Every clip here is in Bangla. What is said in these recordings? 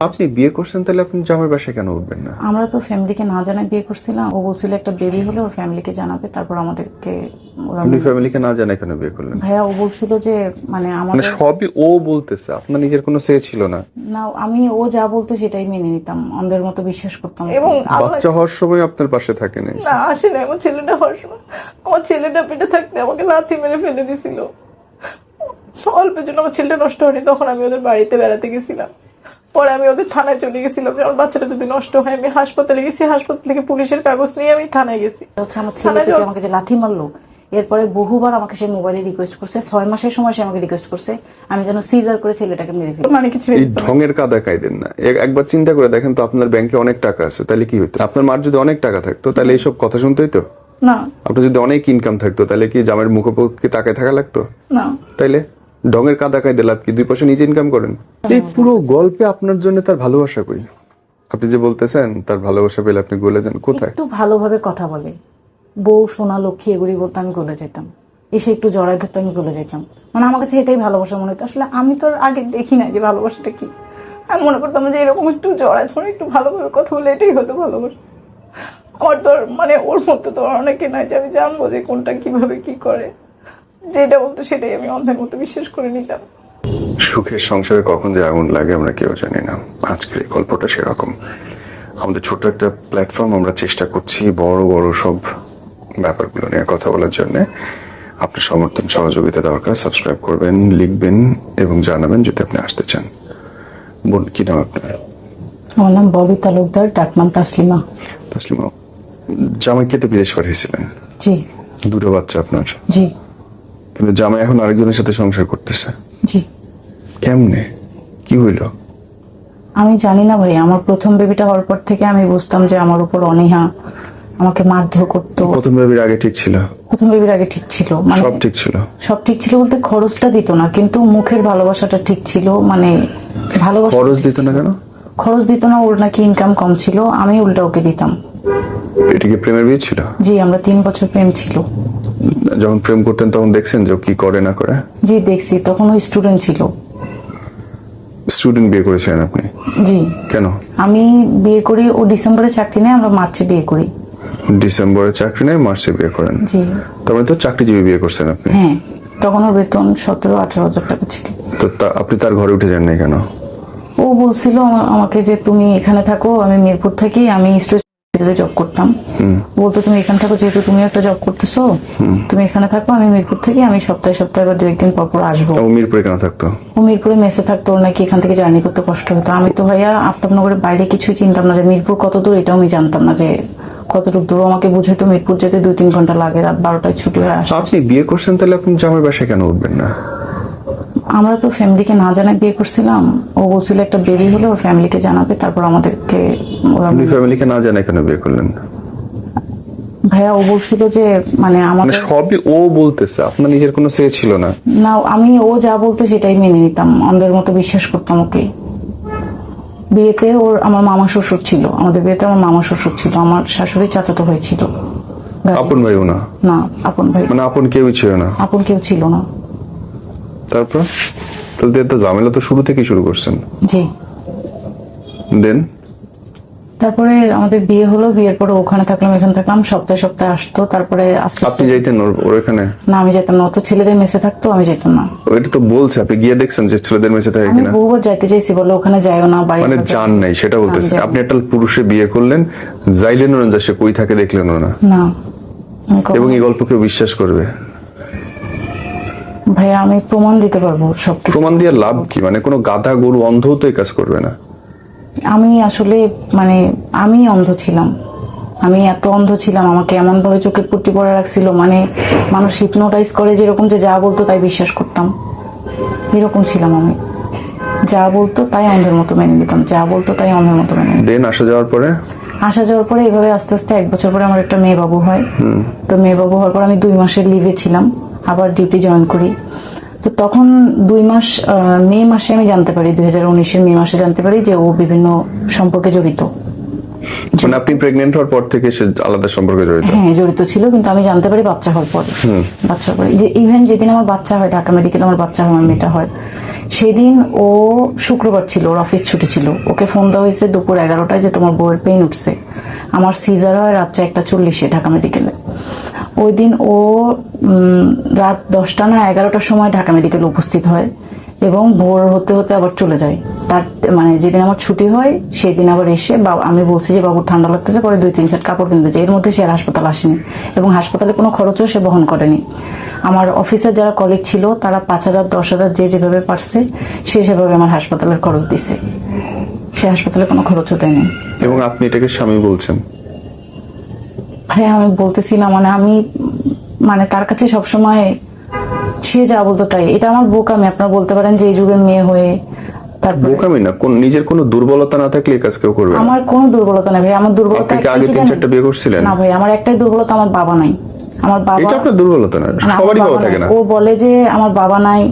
আপনি বিয়ে করছেন তাহলে আপনি জামাই বাসায় কেন উঠবেন না? আমরা তো ফ্যামিলিকে না জানাই বিয়ে করছিলাম। ও বলছিল একটা বেবি হলে ওর ফ্যামিলিকে জানাবে তারপর আমাদেরকে ওরা আপনি ফ্যামিলিকে না জানাই কেন বিয়ে করলেন? ভাইয়া ও বলছিল যে মানে মানে আমাদের সবই ও বলতেছে আপনার নিজের কোনো সে ছিল না। না আমি ও যা বলতো সেটাই মেনে নিতাম অন্ধের মতো বিশ্বাস করতাম। এবং আমার বাচ্চা হওয়ার সময় আপনার পাশে থাকে নাই। না আসে না আমার ছেলেটা হওয়ার সময়। আমার ছেলেটা পেটে থাকতে আমাকে লাথি মেরে ফেলে দিছিল। অল্পের জন্য আমার ছেলেটা নষ্ট হয়নি তখন আমি ওদের বাড়িতে বেড়াতে গেছিলাম। পরে আমি ওদের থানায় চলে গেছিলাম। যে আমার বাচ্চাটা যদি নষ্ট হয় আমি হাসপাতালে গেছি হাসপাতাল থেকে পুলিশের কাগজ নিয়ে আমি থানায় গেছি। হচ্ছে আমার ছেলে থেকে আমাকে যে লাথি মারলো এরপরে বহুবার আমাকে সে মোবাইলে রিকোয়েস্ট করছে ছয় মাসের সময় সে আমাকে রিকোয়েস্ট করছে আমি যেন সিজার করে ছেলেটাকে মেরে ফেলি। মানে কিছু এই। ঢঙের কাদা কাইদেন না। একবার চিন্তা করে দেখেন তো আপনার ব্যাংকে অনেক টাকা আছে তাহলে কি হতো আপনার মার যদি অনেক টাকা থাকতো তাহলে এইসব কথা শুনতে হইতো? না। আপনার যদি অনেক ইনকাম থাকতো তাহলে কি জামের মুখোমুখি তাকায় থাকা লাগতো? না। তাইলে? ঢঙের কাদা কায়দে লাভ কি? দুই পয়সা নিজে ইনকাম করেন? এই পুরো গল্পে আপনার জন্য তার ভালোবাসা কই? আপনি যে বলতেছেন, তার ভালোবাসা পেলে আপনি গলে যান। কোথায়? একটু ভালোভাবে কথা বলে। বউ, সোনা, লক্ষ্মী, এগুলি বলতে আমি গলে যেতাম। এসে একটু জড়াই ধরতে আমি গলে যেতাম। মানে আমার কাছে এটাই ভালোবাসা মনে হতো। আসলে আমি তো আগে দেখি না যে ভালোবাসাটা কি। আমি মনে করতাম যে এরকম একটু জড়ায় ধরে, একটু ভালোভাবে কথা বলে, এটাই হতো ভালোবাসা। আমার তো মানে ওর মধ্যে তো অনেকে নাই যে আমি জানব যে কোনটা কীভাবে কি করে। যেটা বলতো সেটাই আমি অন্ধের মতো বিশ্বাস করে নিতাম। সুখের সংসারে কখন যে আগুন লাগে আমরা কেউ জানি না। আজকের এই গল্পটা সেরকম। আমাদের ছোট একটা প্ল্যাটফর্ম আমরা চেষ্টা করছি বড় বড় সব ব্যাপারগুলো নিয়ে কথা বলার জন্য। আপনার সমর্থন সহযোগিতা দরকার সাবস্ক্রাইব করবেন লিখবেন এবং জানাবেন যদি আপনি আসতে চান। বোন কি নাম আপনার? আমার নাম ববি তালুকদার ডাকনাম তাসলিমা। তাসলিমা জামাইকে তো বিদেশ পাঠিয়েছিলেন। জি। দুটো বাচ্চা আপনার? জি। কিন্তু জামাই এখন আরেকজনের সাথে সংসার করতেছে। জি। কেমনে? কি হইল? আমি জানি না ভাই আমার প্রথম বেবিটা হওয়ার পর থেকে আমি বুঝতাম যে আমার উপর অনীহা আমাকে মারধর করতো। প্রথম বেবির আগে ঠিক ছিল? প্রথম বেবির আগে ঠিক ছিল মানে সব ঠিক ছিল? সব ঠিক ছিল বলতে খরচটা দিত না কিন্তু মুখের ভালোবাসাটা ঠিক ছিল মানে ভালোবাসা খরচ দিত না কেন? খরচ দিত না ওর নাকি ইনকাম কম ছিল আমি উল্টা ওকে দিতাম। এটা কি প্রেমের বিয়ে ছিল? জি আমরা তিন বছর প্রেম ছিল। যখন প্রেম করতেন তখন দেখছেন যে ও কি করে না করে? জি দেখছি। তখন ওই স্টুডেন্ট ছিল। স্টুডেন্ট বিয়ে করেছিলেন আপনি? জি। কেন? আমি বিয়ে করি ও ডিসেম্বরে চাকরি নেয় আমরা মার্চে বিয়ে করি। ডিসেম্বরে চাকরি মার্চে বিয়ে করেন। জি। তার মানে তো চাকরিজীবী বিয়ে করছেন আপনি। হ্যাঁ তখন ওর বেতন সতেরো আঠারো হাজার টাকা ছিল। তো আপনি তার ঘরে উঠে যান নাই কেন? ও বলছিল আমাকে যে তুমি এখানে থাকো আমি মিরপুর থাকি আমি জব করতাম। বলতো তুমি এখানে থাকো যেহেতু তুমি একটা জব করতেছো তুমি এখানে থাকো আমি মিরপুর থেকে আমি সপ্তাহে সপ্তাহে বা দু একদিন পর পর আসব। ও মিরপুরে কেন থাকতো? ও মিরপুরে মেসে থাকতো ওর নাকি এখান থেকে জার্নি করতে কষ্ট হতো। আমি তো ভাইয়া আফতাবনগরের বাইরে কিছুই চিনতাম না যে মিরপুর কত দূর এটাও আমি জানতাম না যে কতটুকু দূর। আমাকে বুঝে তো মিরপুর যেতে দুই তিন ঘণ্টা লাগে রাত বারোটায় ছুটি হয়ে আসে আপনি বিয়ে করছেন তাহলে আপনি জামাই বাসায় কেন উঠবেন না? আমরা তো ফ্যামিলিকে না জানাই বিয়ে করছিলাম। ও বলছিল একটা বেবি হলে ওর ফ্যামিলিকে জানাবে তারপর আমাদেরকে ওরা আপনি ফ্যামিলিকে না জানাই কেন বিয়ে করলেন? ভাইয়া ও বলছিল যে মানে মানে আমাদের সবই ও বলতেছে আপনার নিজের কোনো সে ছিল না। না আমি ও যা বলতো সেটাই মেনে নিতাম অন্ধের মতো বিশ্বাস করতাম ওকে। বিয়েতে ওর আমার মামা শ্বশুর ছিল আমাদের বিয়েতে আমার মামা শ্বশুর ছিল আমার শাশুড়ি চাচাতো ভাই ছিল। আপন ভাইও না? না আপন ভাই। মানে আপন কেউ ছিল না? আপন কেউ ছিল না। তারপর? তাহলে তো ঝামেলা তো শুরু থেকেই শুরু করছেন। জি। দেন? তারপরে আমাদের বিয়ে হলো বিয়ের পরে ওখানে থাকলাম এখানে থাকলাম সপ্তাহে সপ্তাহে আসতো তারপরে আপনি যাইতেন ওর- এখানে? না আমি যেতাম না তো ছেলেদের মেসে থাকতো আমি যেতাম না। ওইটা তো বলছে আপনি গিয়ে দেখছেন যে ছেলেদের মেসে থাকে আমি কিনা? বহুবার যাইতে চাইছি বলে ওখানে যাইও না বাড়ি মানে জান নাই সেটা বলতেছে। আমি আপনি একটা পুরুষে বিয়ে করলেন যাইলেন না যে সে কই থাকে দেখলেন না। না এবং এই গল্প কেউ বিশ্বাস করবে? ভাইয়া আমি প্রমাণ দিতে পারব সব প্রমাণ দিয়ে লাভ কি? মানে কোনো গাধা গরু অন্ধও তো এই কাজ করবে না। আমি আসলে মানে আমি অন্ধ ছিলাম। আমি এত অন্ধ ছিলাম আমাকে এমন ভাবে চোখে পুট্টি পড়া রাখছিল মানে মানুষ হিপনোটাইজ করে যেরকম যে যা বলতো তাই বিশ্বাস করতাম। এরকম ছিলাম আমি। যা বলতো তাই অন্ধের মতো মেনে নিতাম যা বলতো তাই অন্ধের মতো মেনে নিতাম। দেন আসা যাওয়ার পরে? আসা যাওয়ার পরে এইভাবে আস্তে আস্তে এক বছর পরে আমার একটা মেয়ে বাবু হয়। তো মেয়ে বাবু হওয়ার পর আমি দুই মাসের লিভে ছিলাম। আবার ডিউটি জয়েন করি। তো তখন দুই মাস মে মাসে আমি জানতে পারি দুই হাজার উনিশের মে মাসে জানতে পারি যে ও বিভিন্ন সম্পর্কে জড়িত। মানে আপনি প্রেগনেন্ট হওয়ার পর থেকে সে আলাদা সম্পর্কে জড়িত? হ্যাঁ জড়িত ছিল কিন্তু আমি জানতে পারি বাচ্চা হওয়ার পরে। বাচ্চা হওয়ার পরে। যে ইভেন যেদিন আমার বাচ্চা হয় ঢাকা মেডিকেল আমার বাচ্চা হয় আমার মেয়েটা হয় সেদিন ও শুক্রবার ছিল ওর অফিস ছুটি ছিল। ওকে ফোন দেওয়া হয়েছে দুপুর এগারোটায় যে তোমার বউয়ের পেইন উঠছে। আমার সিজার হয় রাত্রে একটা চল্লিশে ঢাকা মেডিকেলে ওই দিন ও রাত দশটা না এগারোটার সময় ঢাকা মেডিকেল উপস্থিত হয় এবং ভোর হতে হতে আবার চলে যায়। তার মানে যেদিন আমার ছুটি হয় সেই দিন আবার এসে আমি বলছি যে, বাবু, ঠান্ডা লাগতেছে, পরে দুই, তিন সেট কাপড় কিনতে যায় এর মধ্যে সে আর হাসপাতাল আসেনি এবং হাসপাতালে কোনো খরচও সে বহন করেনি। আমার অফিসের যারা কলিগ ছিল, তারা পাঁচ হাজার, দশ হাজার যে যেভাবে পারছে, সে সেভাবে আমার হাসপাতালের খরচ দিছে। সে হাসপাতালে কোনো খরচও দেয়নি। এবং আপনি এটাকে স্বামী বলছেন। হ্যাঁ আমি বলতেছি না মানে আমি মানে তার কাছে সবসময় সে যা বলতো তাই। এটা আমার বোকামি আপনারা বলতে পারেন যে এই যুগের মেয়ে হয়ে তারপরে। বোকামি না কোন নিজের কোনো দুর্বলতা না থাকলে কাজ কেউ করবে আমার কোনো দুর্বলতা নেই ভাই আমার দুর্বলতা আপনি আগে তিন চারটা বিয়ে করছিলেন? না ভাই আমার একটাই দুর্বলতা আমার বাবা নাই। আমার বাবা এটা আপনার দুর্বলতা না না, সবারই বাবা বাবা থাকে না। ও বলে যে আমার বাবা নাই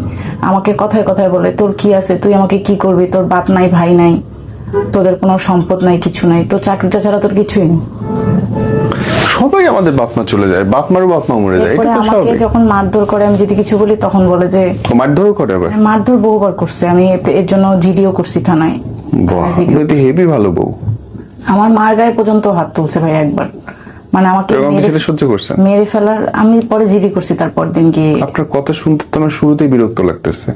আমাকে কথায় কথায় বলে তোর কি আছে? তুই আমাকে কি করবি? তোর বাপ নাই ভাই নাই তোদের কোনো সম্পদ নাই কিছু নাই তোর চাকরিটা ছাড়া তোর কিছুই নেই। সবাই আমাদের বাপ মা চলে যায় বাপ মারও বাপ মা মরে যায় এটা তো আমাকে স্বাভাবিক। যখন মারধর করে আমি যদি কিছু বলি তখন বলে যে ও মারধরও করে আবার? মারধর বহুবার করছে আমি এর জন্য জিডিও করছি থানায়। বাহ জিডিও আপনি তো হেভি ভালো বউ। আমার মার গায়ে পর্যন্ত হাত তুলছে ভাই একবার। মানে আমাকে মেরে- সেটা সহ্য করছেন মেরে ফেলার আমি পরে জিডি করছি তারপর দিন গিয়ে আপনার কথা শুনতে তো আমার শুরুতেই বিরক্ত লাগতেছে।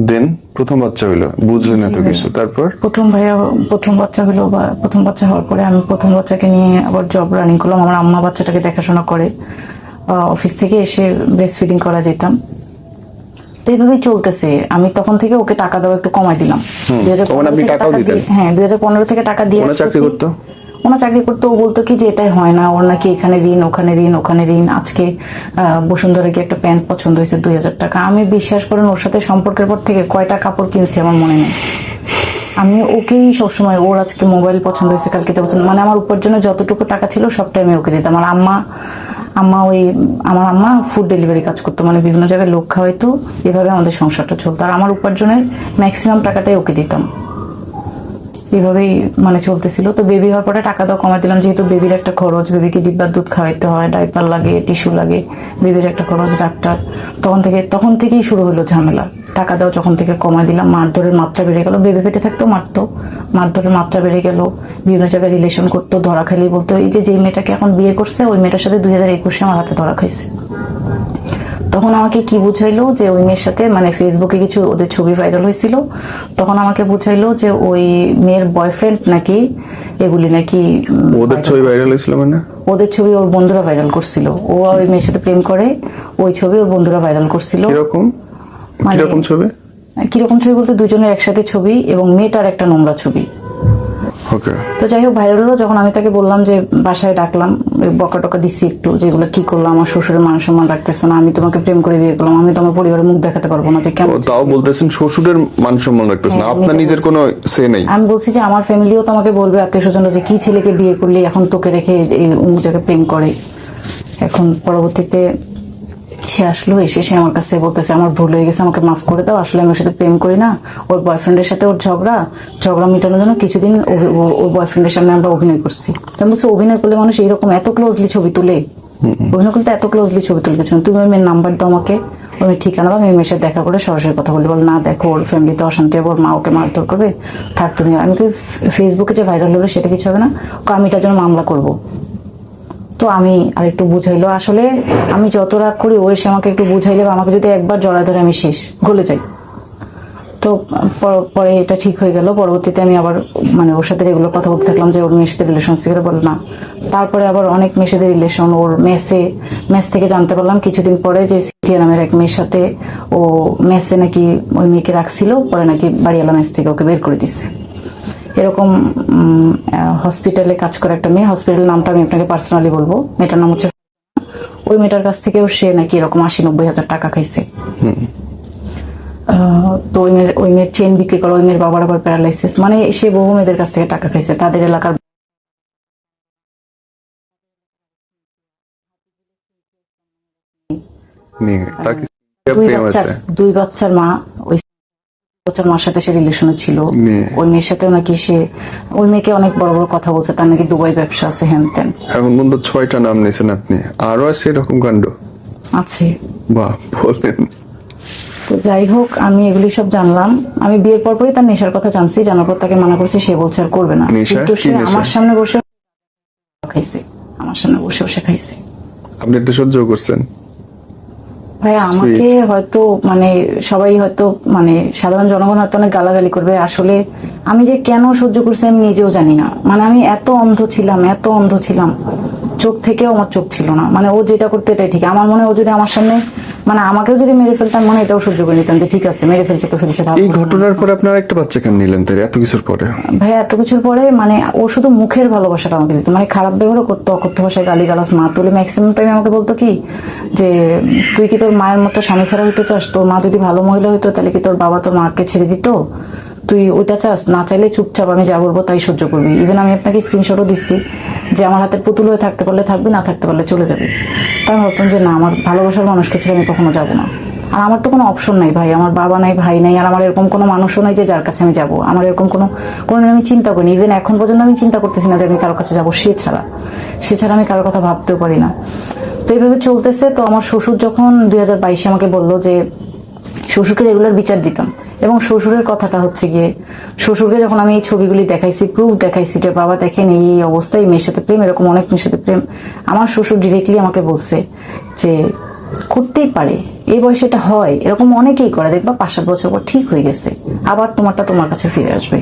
দেন। প্রথম বাচ্চা হইল বুঝলেন না তো কিছু। তারপর? প্রথম ভাইয়া প্রথম বাচ্চা হলো বা প্রথম বাচ্চা হওয়ার পরে আমি প্রথম বাচ্চাকে নিয়ে আবার জব রানিং করলাম। আমার আম্মা বাচ্চাটাকে দেখাশোনা করে। অফিস থেকে এসে ব্রেস্ট ফিডিং করা যেতাম। তো এইভাবেই চলতেছে। আমি তখন থেকে ওকে টাকা দেওয়া একটু কমাই দিলাম। দুই হাজার তখন থেকে টাকা দিয়ে- হ্যাঁ দুই হাজার পনেরো থেকে টাকা দিয়ে চাকরি করতো? ওনা চাকরি করতো ও বলতো কি যে এটাই হয় না, ওর নাকি এখানে ঋণ, ওখানে ঋণ ওখানে ঋণ। আজকে বসুন্ধরা গিয়ে একটা প্যান্ট পছন্দ হয়েছে দুই হাজার টাকা। আমি বিশ্বাস করেন ওর সাথে সম্পর্কের পর থেকে কয়টা কাপড় কিনছি আমার মনে নেই। আমি ওকেই সবসময়, ওর আজকে মোবাইল পছন্দ হয়েছে, কালকে পছন্দ মানে আমার উপার্জনে যতটুকু টাকা ছিল সবটাই আমি ওকে দিতাম। আমার আম্মা আম্মা ওই, আমার আম্মা ফুড ডেলিভারি কাজ করতো মানে বিভিন্ন জায়গায় লোক খাওয়াইতো, এভাবে আমাদের সংসারটা চলতো। আর আমার উপার্জনের ম্যাক্সিমাম টাকাটাই ওকে দিতাম। এভাবেই মানে চলতেছিল। তো বেবি হওয়ার পরে টাকা দাও কমাই দিলাম। যেহেতু বেবির একটা খরচ বেবিকে ডিব্বার দুধ খাওয়াইতে হয় ডাইপার লাগে টিস্যু লাগে বেবির একটা খরচ, ডাক্তার। তখন থেকে, তখন থেকেই শুরু হলো ঝামেলা। টাকা দাও যখন থেকে কমাই দিলাম, মারধরের মাত্রা বেড়ে গেল। বেবি পেটে থাকতো, মারতো। মারধরের মাত্রা বেড়ে গেল। বিভিন্ন জায়গায় রিলেশন করতো, ধরা খাইলেই বলতো, এই যে, যেই মেয়েটাকে এখন বিয়ে করছে, ওই মেয়েটার সাথে দুই হাজার একুশে আমার হাতে ধরা খাইছে। তখন আমাকে কি বুঝাইলো যে ওই মেয়ের সাথে মানে ফেসবুকে কিছু ওদের ছবি ভাইরাল হয়েছিল তখন আমাকে বুঝাইলো যে ওই মেয়ের বয়ফ্রেন্ড নাকি এগুলি নাকি ওদের ছবি ভাইরাল হয়েছিল মানে? ওদের ছবি ওর বন্ধুরা ভাইরাল করছিল। ও ওই মেয়ের সাথে প্রেম করে ওই ছবি ওর বন্ধুরা ভাইরাল করছিল। কীরকম? মানে- কীরকম ছবি? কীরকম ছবি বলতে দুজনের একসাথে ছবি এবং মেয়েটার একটা নোংরা ছবি। তো যাই হোক ভাইরাল হলো যখন আমি তাকে বললাম যে বাসায় ডাকলাম বকা টকা দিচ্ছি একটু যেগুলো কি করল আমার শ্বশুরের মান সম্মান রাখতেছো না আমি তোমাকে প্রেম করে বিয়ে করলাম আমি তোমার পরিবারের মুখ দেখাতে পারব না যে কেমন তাও বলতেছেন শ্বশুরের মান সম্মান রাখতেছেন হ্যাঁ, আমি আপনার নিজের কোনো সে নেই। আমি বলছি যে আমার ফ্যামিলিও তো আমাকে বলবে আত্মীয় স্বজনরা যে কি ছেলেকে বিয়ে করলি এখন তোকে রেখে এই অমুক জায়গায় প্রেম করে? এখন পরবর্তীতে সে আসলো এসে সে আমার কাছে বলতেছে আমার ভুল হয়ে গেছে আমাকে মাফ করে দাও আসলে আমি ওর সাথে প্রেম করি না। ওর বয়ফ্রেন্ডের সাথে ওর ঝগড়া ঝগড়া মেটানোর জন্য কিছুদিন ওর বয়ফ্রেন্ডের সামনে আমরা অভিনয় করছি। তাই বলছে অভিনয় করলে মানুষ এইরকম এত ক্লোজলি ছবি তুলে? অভিনয় করলে এত ক্লোজলি ছবি তুলে না। তুমি ওই মেয়ের নাম্বার দাও আমাকে ওই মেয়ের ঠিকানা দাও মেয়ের সাথে দেখা করে সরাসরি কথা বলি বল না দেখো ওর ফ্যামিলিতে অশান্তি হবে ওর মা ওকে মারধর করবে। থাক তুমি আমি কি ফেসবুকে যে ভাইরাল হলো সেটা কিছু হবে না? আমি এটার জন্য মামলা করব। তো আমি আর একটু বুঝাইলো, আসলে আমি যত রাগ করি, ও এসে আমাকে একটু বুঝাইলে আমাকে যদি একবার জড়ায় ধরে আমি শেষ, গলে যাই। তো, পরে এটা ঠিক হয়ে গেল, পরবর্তীতে আমি আবার মানে ওর সাথে রেগুলার কথা বলতে থাকলাম যে ওর মেয়ের সাথে রিলেশন শিখে বল না। তারপরে আবার অনেক সাথে রিলেশন ওর মেসে, মেস থেকে জানতে পারলাম কিছুদিন পরে যে সিথিয়া নামের এক মেয়ের সাথে ও মেসে নাকি ওই মেয়েকে রাখছিল, পরে নাকি বাড়িওয়ালা মেস থেকে ওকে বের করে দিচ্ছে এরকম হসপিটালে কাজ করে একটা মেয়ে হসপিটালের নামটা আমি আপনাকে পার্সোনালি বলব। মেয়েটার নাম হচ্ছে ওই মেয়েটার কাছ থেকেও সে নাকি এরকম আশি নব্বই হাজার টাকা খাইছে। তো ওই মেয়ের ওই মেয়ের চেন বিক্রি করে ওই মেয়ের বাবার আবার প্যারালাইসিস মানে সে বহু মেয়েদের কাছ থেকে টাকা খাইছে। তাদের এলাকার দুই বাচ্চার মা ওই বাচ্চার মার সাথে সে রিলেশনে ছিল। ওই মেয়ের নাকি সে ওই মেয়েকে অনেক বড় বড় কথা বলছে তার নাকি দুবাই ব্যবসা আছে হ্যান ত্যান এখন পর্যন্ত ছয়টা নাম নিয়েছেন আপনি। আরও আছে এরকম কাণ্ড? আছে। বাহ বলেন। তো যাই হোক আমি এগুলি সব জানলাম। আমি বিয়ের পর পরই তার নেশার কথা জানছি জানার পর তাকে মানা করছি সে বলছে আর করবে না? কিন্তু সে আমার সামনে বসে খাইছে। আমার সামনে বসে বসে খাইছে। আপনি এটা সহ্য করছেন। ভাই আমাকে হয়তো মানে সবাই হয়তো মানে সাধারণ জনগণ হয়তো অনেক গালাগালি করবে। আসলে আমি যে কেন সহ্য করছি আমি নিজেও জানি না। মানে আমি এত অন্ধ ছিলাম এত অন্ধ ছিলাম। চোখ থেকেও আমার চোখ ছিল না। মানে ও যেটা করতে এটাই ঠিক। আমার মনে হয় ও যদি আমার সামনে মানে আমাকেও যদি মেরে ফেলতাম মানে এটাও সহ্য করে নিতাম যে ঠিক আছে মেরে ফেলছে তো ফেলছে এই ঘটনার পরে আপনার একটা বাচ্চা কেন নিলেন তাই এত কিছুর পরে? ভাই এত কিছুর পরে মানে ও শুধু মুখের ভালোবাসাটা আমাকে দিত। মানে খারাপ ব্যবহারও করতো অকথ্য ভাষায় গালি গালাস মা তুলে ম্যাক্সিমাম টাইম আমাকে বলতো কি যে তুই কি তোর মায়ের মতো স্বামী ছাড়া হইতে চাস? তোর মা যদি ভালো মহিলা হইতো তাহলে কি তোর বাবা তোর মাকে ছেড়ে দিত? তুই ওইটা চাস, না চাইলে চুপচাপ আমি যা বলব তাই সহ্য করবি। ইভেন আমি আপনাকে স্ক্রিনশটও দিচ্ছি যে আমার হাতের পুতুল হয়ে থাকতে পারলে থাকবি, না থাকতে পারলে চলে যাবে। তাই আমি ভাবতাম যে না, আমার ভালোবাসার মানুষকে ছেড়ে আমি কখনো যাব না। আর আমার তো কোনো অপশন নাই ভাই, আমার বাবা নাই, ভাই নাই, আর আমার এরকম কোনো মানুষও নাই যে যার কাছে আমি যাব। আমার এরকম কোনো, কোনোদিন আমি চিন্তা করিনি। ইভেন এখন পর্যন্ত আমি চিন্তা করতেছি না যে আমি কারোর কাছে যাব, সে ছাড়া। সে ছাড়া আমি কারোর কথা ভাবতেও পারি না। তো এইভাবে চলতেছে, তো আমার শ্বশুর যখন দুই আমাকে বলল যে, শ্বশুরকে রেগুলার বিচার দিতাম। এবং শ্বশুরের কথাটা হচ্ছে গিয়ে, শ্বশুরকে যখন আমি এই ছবিগুলি দেখাইছি প্রুফ দেখাইছি যে বাবা দেখেন এই এই অবস্থায় মেয়ের সাথে প্রেম, এরকম অনেক মেয়ের সাথে প্রেম, আমার শ্বশুর ডিরেক্টলি আমাকে বলছে যে, করতেই পারে, এই বয়সে এটা হয়। এরকম অনেকেই করে, দেখবা পাঁচ সাত বছর পর ঠিক হয়ে গেছে, আবার তোমারটা তোমার কাছে ফিরে আসবে।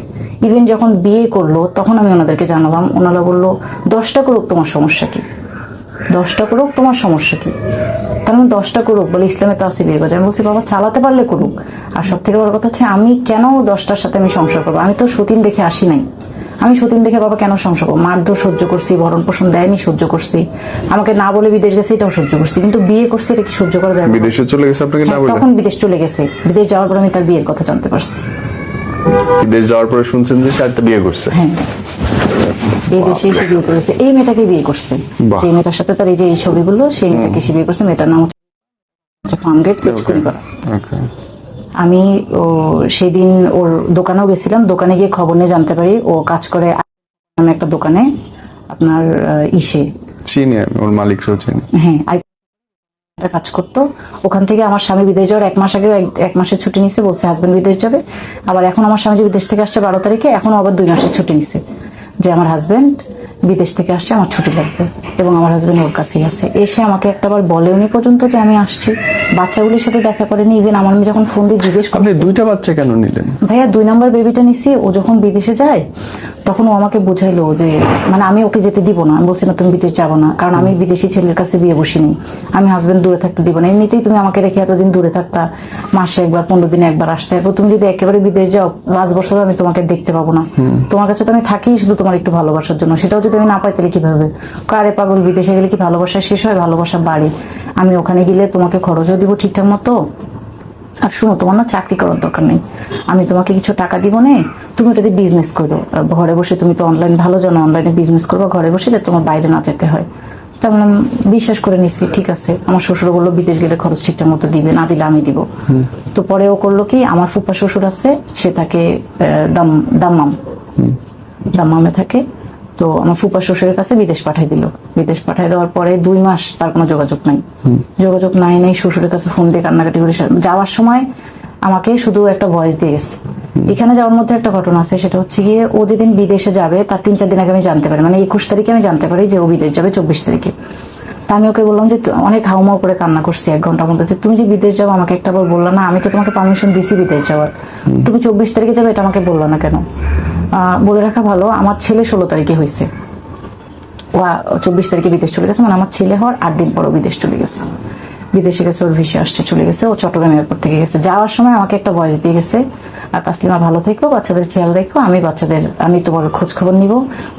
ইভেন যখন বিয়ে করল, তখন আমি ওনাদেরকে জানালাম, ওনারা বলল, দশটা করুক, তোমার সমস্যা কি? দশটা করুক তোমার সমস্যা কি? তার মানে দশটা করুক বলে ইসলামে তো আছে বিয়ে করে আমি বলছি বাবা চালাতে পারলে করুক। আর সব থেকে বড় কথা হচ্ছে আমি কেন দশটার সাথে আমি সংসার করব? আমি তো সতীন দেখে আসি নাই। আমি সতীন দেখে বাবা কেন সংসার করব? মারধর সহ্য করছি ভরণ পোষণ দেয়নি সহ্য করছি। আমাকে না বলে বিদেশ গেছে এটাও সহ্য করছি। কিন্তু বিয়ে করছে এটা কি সহ্য করা যায়? বিদেশে চলে গেছে আপনাকে না হ্যাঁ, বলে? তখন বিদেশ চলে গেছে। বিদেশ যাওয়ার পর আমি তার বিয়ের কথা জানতে পারছি। বিদেশ যাওয়ার পরে শুনছেন যে সে একটা বিয়ে করছে? হ্যাঁ। এই দেশে এসে বিয়ে করেছে এই মেয়েটাকে বিয়ে করছে। যে মেয়েটার সাথে তার এই যে এই ছবিগুলো সেই মেয়েটাকে এসে বিয়ে করছে মেয়েটার নাম হচ্ছে ফার্মগেট পেচকুড়িপাড়া ওকে আমি ও সেদিন ওর দোকানেও গেছিলাম দোকানে গিয়ে খবর নিয়ে জানতে পারি ও কাজ করে নামে একটা দোকানে আপনার ইসে। চিনি ওর চিনি। হ্যাঁ একটা কাজ করতো। ওখান থেকে আমার স্বামী বিদেশ যাওয়ার এক মাস আগে এক মাসের ছুটি নিছে বলছে হাজবেন্ড বিদেশ যাবে। আবার এখন আমার স্বামী যে বিদেশ থেকে আসছে বারো তারিখে এখনও আবার দুই মাসের ছুটি নিছে। যে আমার হাজবেন্ড বিদেশ থেকে আসছে আমার ছুটি লাগবে এবং আমার হাজবেন্ড ওর কাছেই আছে। এসে আমাকে একটাবার বলেওনি পর্যন্ত যে আমি আসছি। বাচ্চাগুলির সাথে দেখা করেনি ইভেন আমার মেয়ে যখন ফোন দিয়ে জিজ্ঞেস আপনি দুইটা বাচ্চা কেন নিলেন? ভাইয়া দুই নম্বর বেবিটা নিছি ও যখন বিদেশে যায় তখন ও আমাকে বুঝাইলো যে মানে আমি ওকে যেতে দিব না আমি বলছি না তুমি বিদেশ যাব না কারণ আমি বিদেশি ছেলের কাছে বিয়ে বসিনি। আমি হাজবেন্ড দূরে থাকতে দিব না। এমনিতেই তুমি আমাকে রেখে এতদিন দূরে থাকতা মাসে একবার পনেরো দিনে একবার আসতে। এরপর তুমি যদি একেবারে বিদেশ যাও পাঁচ বছর আমি তোমাকে দেখতে পাবো না। তোমার কাছে তো আমি থাকি শুধু তোমার একটু ভালোবাসার জন্য। সেটাও যদি আমি না পাই তাহলে কীভাবে? কারে পাগল বিদেশে গেলে কি ভালোবাসা শেষ হয়? ভালোবাসা বাড়ি। আমি ওখানে গেলে তোমাকে খরচও দিব ঠিকঠাক মতো। আর শুনো তোমার না চাকরি করার দরকার নেই। আমি তোমাকে কিছু টাকা দিব নে তুমি ওটা দিয়ে বিজনেস করো ঘরে বসে তুমি তো অনলাইন ভালো জানো অনলাইনে বিজনেস করব ঘরে বসে যে তোমার বাইরে না যেতে হয়। তা বললাম, বিশ্বাস করে নিছি ঠিক আছে। আমার শ্বশুর বলল বিদেশ গেলে খরচ ঠিকঠাক মতো দিবে না দিলে আমি দিব। তো পরে ও করল কি আমার ফুপা শ্বশুর আছে সে থাকে দাম দাম্মাম। দাম্মামে থাকে। তো আমার ফুপা শ্বশুরের কাছে বিদেশ পাঠাই দিল। বিদেশ পাঠাই দেওয়ার পরে দুই মাস তার কোনো যোগাযোগ নাই। যোগাযোগ নাই নাই শ্বশুরের কাছে ফোন দিয়ে কান্নাকাটি করে যাওয়ার সময় আমাকে শুধু একটা ভয়েস দিয়ে গেছে। এখানে যাওয়ার মধ্যে একটা ঘটনা আছে সেটা হচ্ছে গিয়ে ও যেদিন বিদেশে যাবে তার তিন চার দিন আগে আমি জানতে পারি। মানে একুশ তারিখে আমি জানতে পারি যে ও বিদেশ যাবে চব্বিশ তারিখে। তা আমি ওকে বললাম যে অনেক হাউমাউ করে কান্না করছি এক ঘণ্টার মধ্যে। যে তুমি যে বিদেশ যাও আমাকে একটা বার বলল না আমি তো তোমাকে পারমিশন দিছি বিদেশ যাওয়ার। তুমি চব্বিশ তারিখে যাবে এটা আমাকে বলল না কেন? বলে রাখা ভালো, আমার ছেলে ষোলো তারিখে হয়েছে। ও চব্বিশ তারিখে বিদেশ চলে গেছে মানে আমার ছেলে হওয়ার আট দিন পর ও বিদেশ চলে গেছে। বিদেশে গেছে, ওর ভিসে আসছে চলে গেছে, ও চট্টগ্রাম এয়ারপোর্ট থেকে গেছে। যাওয়ার সময় আমাকে একটা ভয়েস দিয়ে গেছে, আর তাসলিমা ভালো থেকো, বাচ্চাদের খেয়াল রেখো, আমি বাচ্চাদের, আমি তোমার খোঁজ খবর নিব।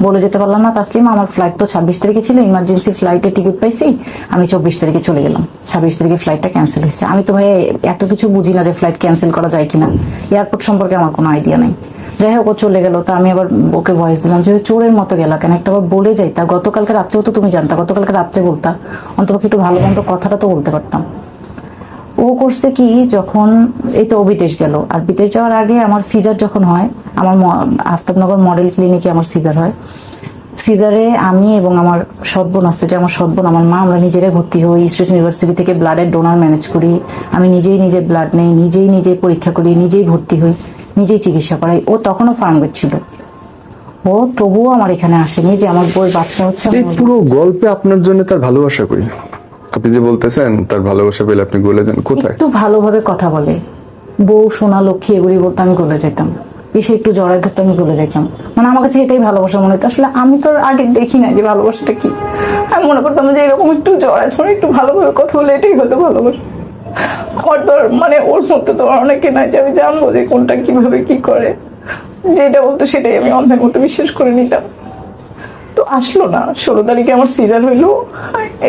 বলে যেতে পারলাম না, তাসলিমা, আমার ফ্লাইট তো ছাব্বিশ তারিখে ছিল ইমার্জেন্সি ফ্লাইটে টিকিট পাইছি, আমি চব্বিশ তারিখে চলে গেলাম। ছাব্বিশ তারিখে ফ্লাইটটা ক্যান্সেল হয়েছে। আমি তো ভাই এত কিছু বুঝি না যে ফ্লাইট ক্যান্সেল করা যায় কিনা। এয়ারপোর্ট সম্পর্কে আমার কোনো আইডিয়া নেই। যাই হোক ও চলে গেল। তা আমি আবার ওকে ভয়েস দিলাম যে, চোরের মতো গেলা কেন? একটা আবার বলে যাইতা গতকালকে রাত্রেও তো তুমি জানতা, গতকালকে রাত্রে বলতা। অন্তপক্ষে একটু ভালো মন্দ কথাটা তো বলতে পারতাম। ও করছে কি, যখন এই তো বিদেশ গেল। আর বিদেশ যাওয়ার আগে আমার সিজার যখন হয়, আমার আফতাবনগর মডেল ক্লিনিকে আমার সিজার হয়। সিজারে আমি এবং আমার সৎবোন আছে, যে আমার সৎবোন, আমার মা, আমরা নিজেরাই ভর্তি হই। স্টেট ইউনিভার্সিটি থেকে ব্লাডের ডোনার ম্যানেজ করি। আমি নিজেই নিজে ব্লাড নেই, নিজেই নিজেই পরীক্ষা করি, নিজেই ভর্তি হই। নিজেই চিকিৎসা করাই। ও তখনও ফার্মগেট ছিল। ও তবুও আমার এখানে আসেনি যে আমার বই বাচ্চা হচ্ছে এই পুরো গল্পে আপনার জন্য তার ভালোবাসা কই? আপনি যে বলতেছেন তার ভালোবাসা পেলে আপনি গলে যান। কোথায়? একটু ভালোভাবে কথা বলে। বউ সোনা লক্ষ্মী এগুলি বলতে আমি গলে যেতাম এসে একটু জড়াই ধরতে আমি গলে যেতাম মানে আমার কাছে এটাই ভালোবাসা মনে হতো আসলে আমি তো আর আগে দেখি না যে ভালোবাসাটা কি। আমি মনে করতাম যে এরকম একটু জড়াই ধরে একটু ভালোভাবে কথা বলে এটাই হতো ভালোবাসা। আমার তো মানে ওর মধ্যে তো অনেকে নাই যে আমি জানব যে কোনটা কীভাবে কি করে। যেটা বলতো সেটাই আমি অন্ধের মতো বিশ্বাস করে নিতাম। তো আসলো না। ষোলো তারিখে আমার সিজার হইল।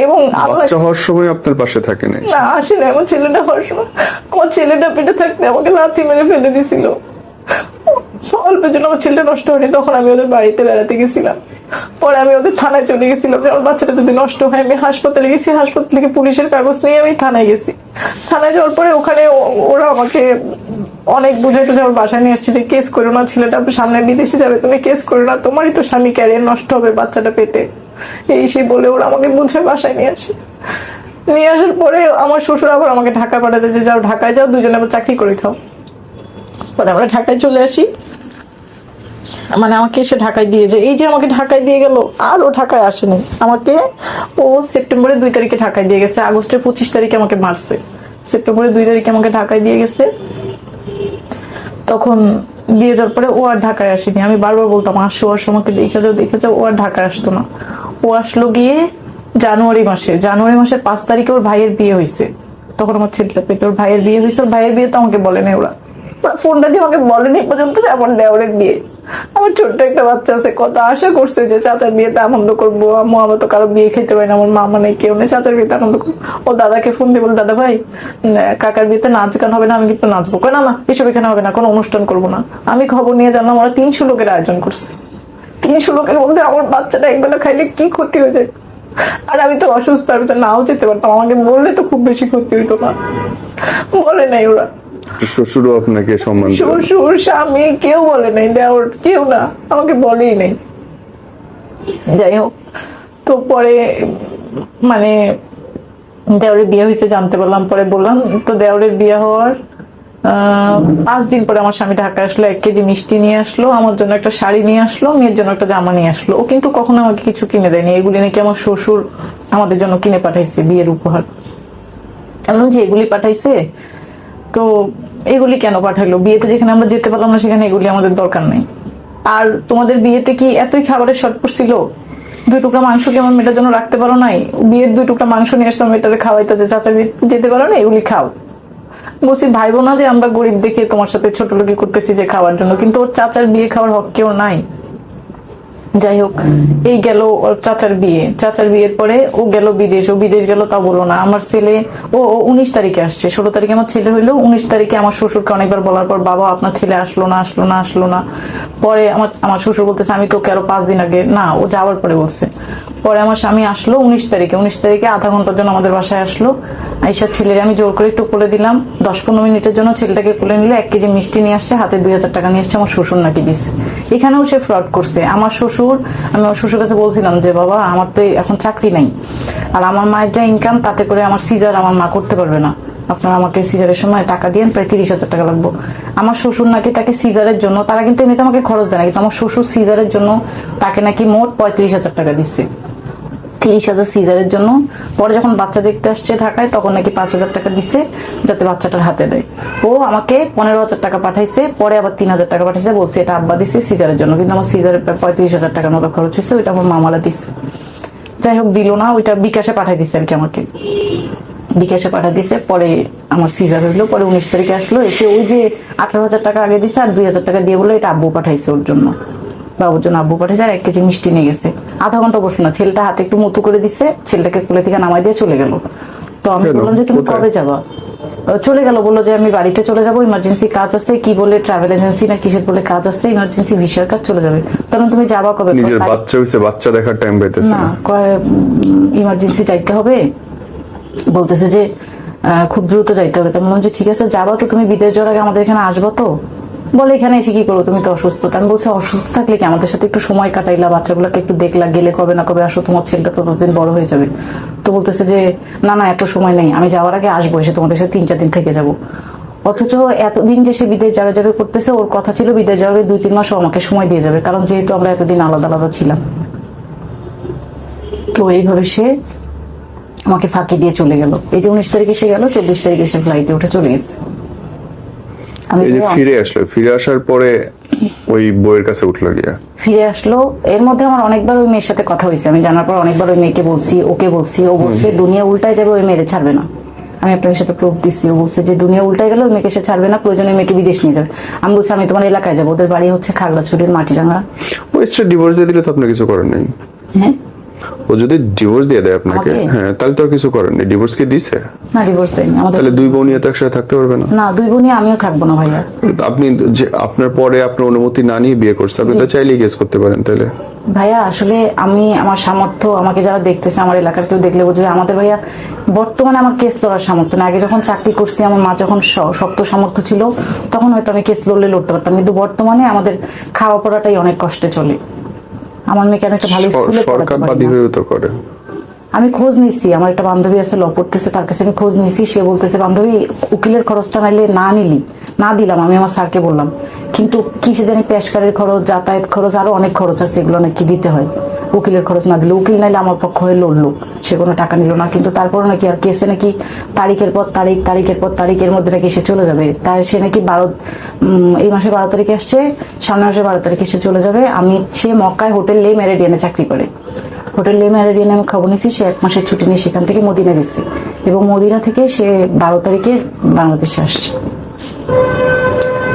এবং বাচ্চা হওয়ার সময় আপনার পাশে থাকে নাই? না আসে না আমার ছেলেটা হওয়ার সময়। আমার ছেলেটা পেটে থাকতে আমাকে লাথি মেরে ফেলে দিছিল। অল্পের জন্য আমার ছেলেটা নষ্ট হয়নি তখন আমি ওদের বাড়িতে বেড়াতে গেছিলাম। পরে আমি ওদের থানায় চলে গেছিলাম। যে আমার বাচ্চাটা যদি নষ্ট হয়, আমি হাসপাতালে গেছি, হাসপাতাল থেকে পুলিশের কাগজ নিয়ে আমি থানায় গেছি। থানায় যাওয়ার পরে ওখানে ওরা আমাকে অনেক বুঝাই টুঝে আমার বাসায় নিয়ে আসছে, যে কেস করো না, ছেলেটা সামনে বিদেশে যাবে, তুমি কেস করো না, তোমারই তো স্বামী ক্যারিয়ার নষ্ট হবে বাচ্চাটা পেটে। এই সে বলে ওরা আমাকে বুঝায় বাসায় নিয়ে আসে। নিয়ে আসার পরে আমার শ্বশুর আবার আমাকে ঢাকা পাঠাতে যে, যাও ঢাকায় যাও, দুজনে আবার চাকরি করে খাও। পরে আমরা ঢাকায় চলে আসি। মানে আমাকে এসে ঢাকায় দিয়ে যায়। এই যে আমাকে ঢাকায় দিয়ে গেল আর ও ঢাকায় আসেনি। আমাকে ও সেপ্টেম্বরের দুই তারিখে ঢাকায় দিয়ে গেছে, আগস্টের পঁচিশ তারিখে আমাকে মারছে। সেপ্টেম্বরের দুই তারিখে আমাকে ঢাকায় দিয়ে গেছে। তখন দিয়ে যাওয়ার পরে ও আর ঢাকায় আসেনি। আমি বারবার বলতাম, আসো আসো, আমাকে দেখে যাও দেখে যাও, ও আর ঢাকায় আসতো না। ও আসলো গিয়ে জানুয়ারি মাসে। জানুয়ারি মাসের পাঁচ তারিখে ওর ভাইয়ের বিয়ে হয়েছে। তখন আমার ছেলেটা পেটে ওর ভাইয়ের বিয়ে হয়েছে, ওর ভাইয়ের বিয়ে তো আমাকে বলেনি ওরা। ওরা ফোনটা দিয়ে আমাকে বলেনি পর্যন্ত যে আমার দেওরের বিয়ে। আমার ছোট্ট একটা বাচ্চা আছে, কত আশা করছে যে চাচার বিয়েতে আনন্দ করব। আম্মু, আমার তো কারও বিয়ে খেতে পারি না, আমার মামা নেই কেউ নেই চাচার বিয়েতে আনন্দ করব। ও দাদাকে ফোন দিয়ে বলে, দাদা ভাই কাকার বিয়েতে নাচ গান হবে না, আমি কিন্তু নাচবো। কই না না, এসব এখানে হবে না, কোনো অনুষ্ঠান করব না। আমি খবর নিয়ে জানলাম, ওরা তিনশো লোকের আয়োজন করছে। তিনশো লোকের মধ্যে আমার বাচ্চাটা একবেলা খাইলে কি ক্ষতি হয়ে যায়? আর আমি তো অসুস্থ, আমি তো নাও যেতে পারতাম। আমাকে বললে তো খুব বেশি ক্ষতি হইতো না। বলে নাই ওরা। শ্বশুরও আপনাকে সম্মান শ্বশুর স্বামী, কেউ বলে নাই, দেওর কেউ না, আমাকে বলেই নেই। যাই হোক, তো পরে মানে দেওরের বিয়ে হয়েছে, জানতে পারলাম, পরে বললাম, তো দেওরের বিয়ে হওয়ার পাঁচ দিন পরে আমার স্বামী ঢাকা আসলো, এক কেজি মিষ্টি নিয়ে আসলো, আমার জন্য একটা শাড়ি নিয়ে আসলো, মেয়ের জন্য একটা জামা নিয়ে আসলো। ও কিন্তু কখনো আমাকে কিছু কিনে দেয়নি, এগুলি নাকি আমার শ্বশুর আমাদের জন্য কিনে পাঠাইছে, বিয়ের উপহার। বললাম যে এগুলি পাঠাইছে তো এগুলি কেন পাঠালো? বিয়েতে যেখানে আমরা যেতে পারলাম না, সেখানে এগুলি আমাদের দরকার নেই। আর তোমাদের বিয়েতে কি এতই খাবারের শর্ট পড়ছিল? দুই টুকরা মাংস কি আমার মেয়েটার জন্য রাখতে পারো নাই? বিয়ের দুই টুকরা মাংস নিয়ে আসতাম মেয়েটারে খাওয়াইতে যে চাচা বিয়েতে যেতে পারো না এগুলি খাও। বলছি ভাইবো না যে আমরা গরিব দেখে তোমার সাথে ছোট লোকি করতেছি যে খাওয়ার জন্য, কিন্তু ওর চাচার বিয়ে খাওয়ার হক কেউ নাই। যাই হোক, এই গেল ওর চাচার বিয়ে। চাচার বিয়ের পরে ও গেল বিদেশ, ও বিদেশ গেল তা বলো না। আমার ছেলে, ও উনিশ তারিখে আসছে। ষোলো তারিখে আমার ছেলে হইল, উনিশ তারিখে আমার শ্বশুরকে অনেকবার বলার পর, বাবা, আপনার ছেলে আসলো না আসলো না আসলো না। পরে আমার আমার শ্বশুর বলতেছে, আমি তোকে আরও পাঁচ দিন আগে, না, ও যাওয়ার পরে বলছে। পরে আমার স্বামী আসলো উনিশ তারিখে। উনিশ তারিখে আধা ঘণ্টার জন্য আমাদের বাসায় আসলো। আইসার ছেলের আমি জোর করে একটু কোলে দিলাম। দশ পনেরো মিনিটের জন্য ছেলেটাকে কোলে নিলে। এক কেজি মিষ্টি নিয়ে আসছে, হাতে দুই হাজার টাকা নিয়ে আসছে, আমার শ্বশুর নাকি দিছে। এখানেও সে ফ্রড করছে। আমার শ্বশুর আমি আমার শ্বশুর কাছে বলছিলাম যে, বাবা, আমার তো এখন চাকরি নাই। আর আমার মায়ের যা ইনকাম তাতে করে আমার সিজার আমার মা করতে পারবে না। আপনারা আমাকে সিজারের সময় টাকা দিয়ে প্রায় তিরিশ হাজার টাকা লাগবো। আমার শ্বশুর নাকি তাকে সিজারের জন্য, তারা কিন্তু এমনিতে আমাকে খরচ দেয় না, কিন্তু আমার শ্বশুর সিজারের জন্য তাকে নাকি মোট পঁয়ত্রিশ হাজার টাকা দিচ্ছে। তিরিশ হাজার সিজারের জন্য। পরে যখন বাচ্চা দেখতে আসছে ঢাকায়, তখন নাকি পাঁচ হাজার টাকা দিছে, যাতে বাচ্চাটার হাতে দেয়। ও আমাকে পনেরো হাজার টাকা পাঠাইছে, পরে আবার তিন হাজার টাকা পাঠাইছে, বলছে এটা আব্বা দিছে সিজারের জন্য। কিন্তু আমার সিজারের পঁয়ত্রিশ হাজার টাকার মতো খরচ হয়েছে, ওইটা আমার মামালা দিছে। যাই হোক, দিল না, ওইটা বিকাশে পাঠাই দিছে আর কি আমাকে। বিকাশে পাঠা দিছে, পরে আমার সিজার হইল, পরে উনিশ তারিখে আসলো, এসে ওই যে আঠারো হাজার টাকা আগে দিছে আর দুই হাজার টাকা দিয়ে বলে এটা আব্বু পাঠাইছে ওর জন্য। বাবুর জন্য আব্বু পাঠিয়েছে আর এক কেজি মিষ্টি নিয়ে গেছে। আধা ঘণ্টা বসল না ছেলেটা হাতে একটু মতো করে দিছে ছেলেটাকে কোলে থেকে নামাই দিয়ে চলে গেল। তো আমি বললাম যে তুমি কবে যাবা? চলে গেল বলল যে আমি বাড়িতে চলে যাব ইমার্জেন্সি কাজ আছে কি বলে ট্রাভেল এজেন্সি না কিসের বলে কাজ আছে ইমার্জেন্সি ভিসার কাজ চলে যাবে। তখন তুমি যাবা কবে? নিজের বাচ্চা হয়েছে বাচ্চা দেখার টাইম পাইতেছে না কয় ইমার্জেন্সি যাইতে হবে। বলতেছে যে আহ, খুব দ্রুত যাইতে হবে। তো বললাম যে ঠিক আছে যাবা তো তুমি বিদেশ যাওয়ার আগে আমাদের এখানে আসব তো। বলে এখানে এসে কি করব? তুমি তো অসুস্থ আমি বলছি, অসুস্থ থাকলে কি আমাদের সাথে একটু সময় কাটাইলা, বাচ্চাগুলোকে একটু দেখলা, গেলে কবে না কবে আসো, তোমার ছেলেটা তো ততদিন বড় হয়ে যাবে। তো বলতেছে যে, না না, এত সময় নেই, আমি যাওয়ার আগে আসব, এসে তোমাদের সাথে তিন, চার দিন থেকে যাব। অথচ এতদিন যে সে বিদেশ যাবে যাবে করতেছে, ওর কথা ছিল বিদেশ যাবে দুই তিন মাসও আমাকে সময় দিয়ে যাবে, কারণ যেহেতু আমরা এতদিন আলাদা আলাদা ছিলাম। তো এইভাবে সে আমাকে ফাঁকি দিয়ে চলে গেল। এই যে উনিশ তারিখে সে গেল চব্বিশ তারিখে সে ফ্লাইটে উঠে চলে গেছে। আমি ফিরে আসলো ফিরে আসার পরে ওই বইয়ের কাছে উঠল গিয়া। ফিরে আসলো এর মধ্যে আমার অনেকবার ওই মেয়ের সাথে কথা হয়েছে। আমি জানার পর অনেকবার ওই মেয়েকে বলছি ওকে বলছি ও বলছে দুনিয়া উল্টায় যাবে ওই মেয়েরে ছাড়বে না। আমি আপনার সাথে প্রুফ দিচ্ছি। ও বলছে যে দুনিয়া উল্টায় গেলে ওই মেয়েকে সে ছাড়বে না প্রয়োজনে ওই মেয়েকে বিদেশ নিয়ে যাবে। আমি বলছি আমি তোমার এলাকায় যাব। ওদের বাড়ি হচ্ছে খাগড়াছড়ির মাটিরাঙ্গা ও এক্সট্রা ডিভোর্স দিয়ে দিলে তো আপনার কিছু করার নেই। হ্যাঁ? ও যদি ডিভোর্স দিয়ে দেয় আপনাকে হ্যাঁ তাহলে তো আর কিছু করেন নেই। ডিভোর্স কি দিছে? না ডিভোর্স দেয়নি। আমাদের তাহলে দুই বোন তো একসাথে থাকতে পারবে না? না দুই বোনই আমিও থাকব না ভাইয়া। আপনি যে আপনার পরে আপনার অনুমতি না নিয়ে বিয়ে করছে আপনি তো চাইলেই কেস করতে পারেন তাহলে। ভাইয়া আসলে আমি আমার সামর্থ্য আমাকে যারা দেখতেছে আমার এলাকার কেউ দেখলে বুঝবে আমাদের ভাইয়া বর্তমানে আমার কেস লড়ার সামর্থ্য না আগে যখন চাকরি করছি আমার মা যখন শক্ত সামর্থ্য ছিল তখন হয়তো আমি কেস লড়লে লড়তে পারতাম। কিন্তু বর্তমানে আমাদের খাওয়া পড়াটাই অনেক কষ্টে চলে। আমার মেয়েকে আমি একটা ভালো স্কুলে পড়াতে সরকার বাদী হয়েও তো করে। আমি খোঁজ নিছি আমার একটা বান্ধবী আছে, ল পড়তেছে, তার কাছে আমি খোঁজ নিছি সে বলতেছে, বান্ধবী, উকিলের খরচটা নাইলে না নিলি, না দিলাম। আমি আমার স্যারকে বললাম, কিন্তু কিসে জানি পেশকারের খরচ, যাতায়াত খরচ, আরও অনেক খরচ আছে, এগুলো নাকি দিতে হয়। উকিলের খরচ না দিলে উকিল নাইলে আমার পক্ষ হয়ে লড়লো, সে কোনো টাকা নিল না। কিন্তু তারপর নাকি আর কেসে নাকি তারিখের পর তারিখ, তারিখের পর তারিখের মধ্যে নাকি সে চলে যাবে। তার সে নাকি বারো এই মাসে বারো তারিখে আসছে, সামনের মাসে বারো তারিখে সে চলে যাবে। আমি সে মক্কায় হোটেল লে মেরিডিয়ানে চাকরি করে। হোটেল লে ম্যারেডিয়ানে আমি খবর নিয়েছি সে এক মাসের ছুটি নিয়ে সেখান থেকে মদিনা গেছে। এবং মদিনা থেকে সে বারো তারিখে বাংলাদেশে আসছে।